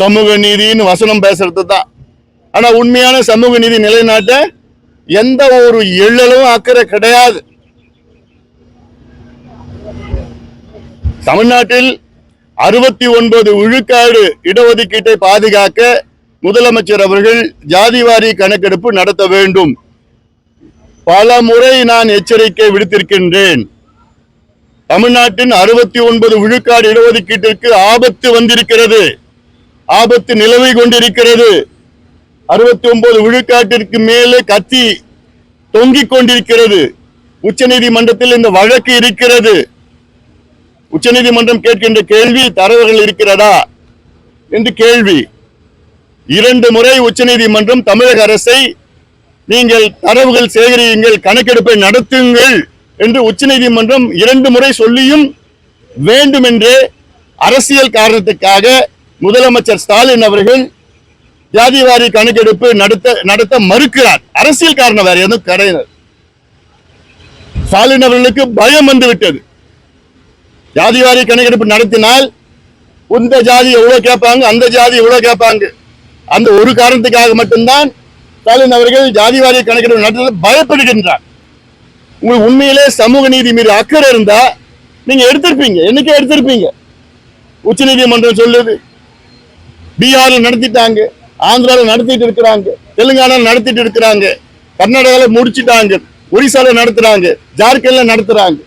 சமூக நீதின்னு வசனம் பேசுறது தான் ஆனா உண்மையான சமூக நீதி நிலைநாட்ட எந்த ஒரு எள்ளலும் அக்கறை கிடையாது. தமிழ்நாட்டில் அறுபத்தி ஒன்பது விழுக்காடு இடஒதுக்கீட்டை பாதுகாக்க முதலமைச்சர் அவர்கள் ஜாதிவாரி கணக்கெடுப்பு நடத்த வேண்டும். பல முறை நான் எச்சரிக்கை விடுத்திருக்கின்றேன். தமிழ்நாட்டின் அறுபத்தி ஒன்பது விழுக்காடு இடஒதுக்கீட்டிற்கு ஆபத்து வந்திருக்கிறது. ஆபத்து நிலவை கொண்டிருக்கிறது. அறுபத்தி ஒன்பது விழுக்காட்டிற்கு மேலே கத்தி தொங்கிக் கொண்டிருக்கிறது. உச்சநீதிமன்றத்தில் இந்த வழக்கு இருக்கிறது. உச்சநீதிமன்றம் கேட்கின்ற கேள்வி தரவுகள் இருக்கிறதா? என்று கேள்வி. இரண்டு முறை உச்சநீதிமன்றம் தமிழக அரசை நீங்கள் தரவுகள் சேகரியுங்கள் கணக்கெடுப்பை நடத்துங்கள் என்று உச்சநீதிமன்றம் இரண்டு முறை சொல்லியும் வேண்டுமென்றே அரசியல் காரணத்துக்காக முதலமைச்சர் ஸ்டாலின் அவர்கள் ஜாதிவாரி கணக்கெடுப்பு நடத்த நடத்த மறுக்கிறார். அரசியல் காரணம் வேற எதுவும் கிடையாது. ஸ்டாலின் அவர்களுக்கு பயம் வந்து விட்டது. ஜாதிவாரி கணக்கெடுப்பு நடத்தினால் இந்த ஜாதி எவ்வளவு கேட்பாங்க அந்த ஜாதி எவ்வளவு கேட்பாங்க. அந்த ஒரு காரணத்துக்காக மட்டும்தான் ஸ்டாலின் அவர்கள் ஜாதிவாரி கணக்கெடுப்பு நடத்த பயப்படுகின்றார். உங்களுக்கு உண்மையிலே சமூக நீதி மீது அக்கறை இருந்தா நீங்க எடுத்திருப்பீங்க. என்னைக்கே எடுத்திருப்பீங்க. உச்சநீதிமன்றம் சொல்லுது பீகாரில் நடத்திட்டாங்க ஆந்திராவில் நடத்திட்டு இருக்கிறாங்க தெலுங்கானால நடத்திட்டு இருக்கிறாங்க கர்நாடகால முடிச்சிட்டாங்க ஒரிசால நடத்துறாங்க ஜார்க்கண்ட்ல நடத்துறாங்க.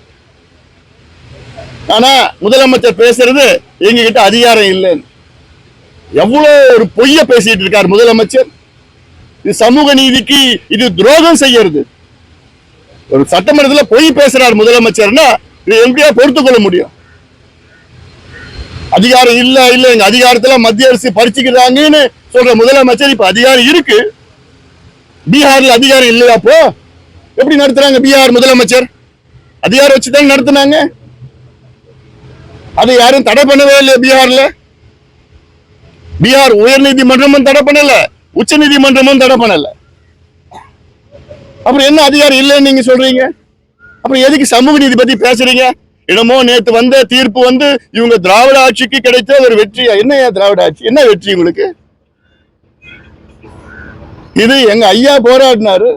ஆனா முதலமைச்சர் பேசுறது எங்க கிட்ட அதிகாரம் இல்லைன்னு. எவ்வளோ ஒரு பொய்ய பேசிட்டு இருக்கார் முதலமைச்சர். இது சமூக நீதிக்கு இது துரோகம் செய்யறது. ஒரு சட்டமன்றத்தில் பொய் பேசுறார் முதலமைச்சர்னா இது எப்படியா பொறுத்து கொள்ள முடியும். அதிகாரம் இல்ல இல்ல எங்க அதிகாரத்துல மத்திய அரசு பறிச்சுக்கிறாங்கன்னு சொல்ற முதலமைச்சர் இப்ப அதிகாரம் இருக்கு. பீகார்ல அதிகாரம் இல்லையா அப்போ? எப்படி நடத்துறாங்க பீகார் முதலமைச்சர்? அதிகாரம் வச்சுதான் நடத்தினாங்க. அதை யாரும் தடை பண்ணவே இல்லையா பீகார்ல? பீகார் உயர் நீதிமன்றமும் தடை பண்ணல உச்ச நீதிமன்றமும் தடை பண்ணல. அப்புறம் என்ன அதிகாரம் இல்லைன்னு நீங்க சொல்றீங்க? அப்புறம் எதுக்கு சமூக நீதி பத்தி பேசுறீங்க? என்னமோ நேற்று வந்த தீர்ப்பு வந்து இவங்க திராவிட ஆட்சிக்கு கிடைத்த ஒரு வெற்றியா? என்ன ஏன் திராவிட ஆட்சி? என்ன வெற்றி உங்களுக்கு இது எங்க ஐயா போராடினாரு.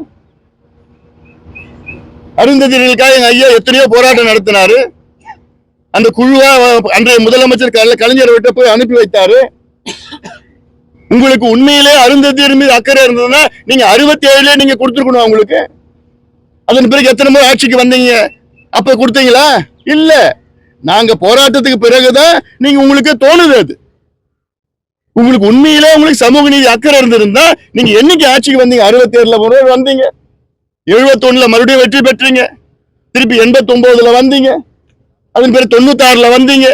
அருந்ததிகளுக்காக எங்க ஐயா எத்தனையோ போராட்டம் நடத்தினாரு. அந்த குழுவா அன்றைய முதலமைச்சர் கலைஞர் விட்ட போய் அனுப்பி வைத்தாரு. உங்களுக்கு உண்மையிலே அருந்ததியர் மீது அக்கறை இருந்ததுன்னா நீங்க அறுபத்தி ஏழுல நீங்க கொடுத்துருக்கணும் அவங்களுக்கு. அதன் பிறகு எத்தனை முறை ஆட்சிக்கு வந்தீங்க. அப்ப கொடுத்தீங்களா? இல்ல. நாங்க போராட்டத்துக்கு பிறகுதான் நீங்க உங்களுக்கு தோணுது அது. உங்களுக்கு உண்மையிலே உங்களுக்கு சமூக நீதி அக்கறை இருந்திருந்தா நீங்க என்னைக்கு ஆட்சிக்கு வந்தீங்க? அறுபத்தி ஏழுல முறை வந்தீங்க. எழுபத்தொன்னுல மறுபடியும் வெற்றி பெற்றீங்க. திருப்பி எண்பத்தி ஒன்பதுல வந்தீங்க. அதன் பிறகு தொண்ணூத்தாறுல வந்தீங்க.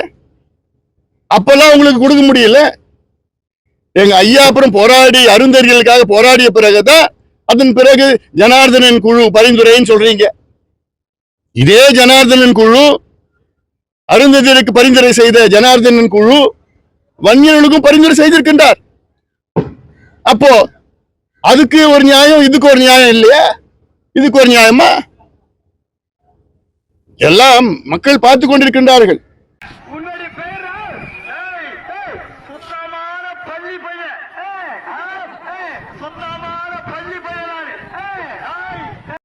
அப்பெல்லாம் உங்களுக்கு கொடுக்க முடியல. எங்க ஐயா அப்புறம் போராடி அருந்தறிகளுக்காக போராடிய பிறகுதான் அதன் பிறகு ஜனார்தனன் குழு பரிந்துரைன்னு சொல்றீங்க. இதே ஜனார்தனன் குழு அருந்ததியருக்கு பரிந்துரை செய்த ஜனார்தனன் குழு வன்னியர்களுக்கும் பரிந்துரை செய்திருக்கின்றார். அப்போ அதுக்கு ஒரு நியாயம் இதுக்கு ஒரு நியாயம் இல்லையா? இதுக்கு ஒரு நியாயமா? எல்லாம் மக்கள் பார்த்து கொண்டிருக்கின்றார்கள். சுத்தமான பள்ளி பையன்.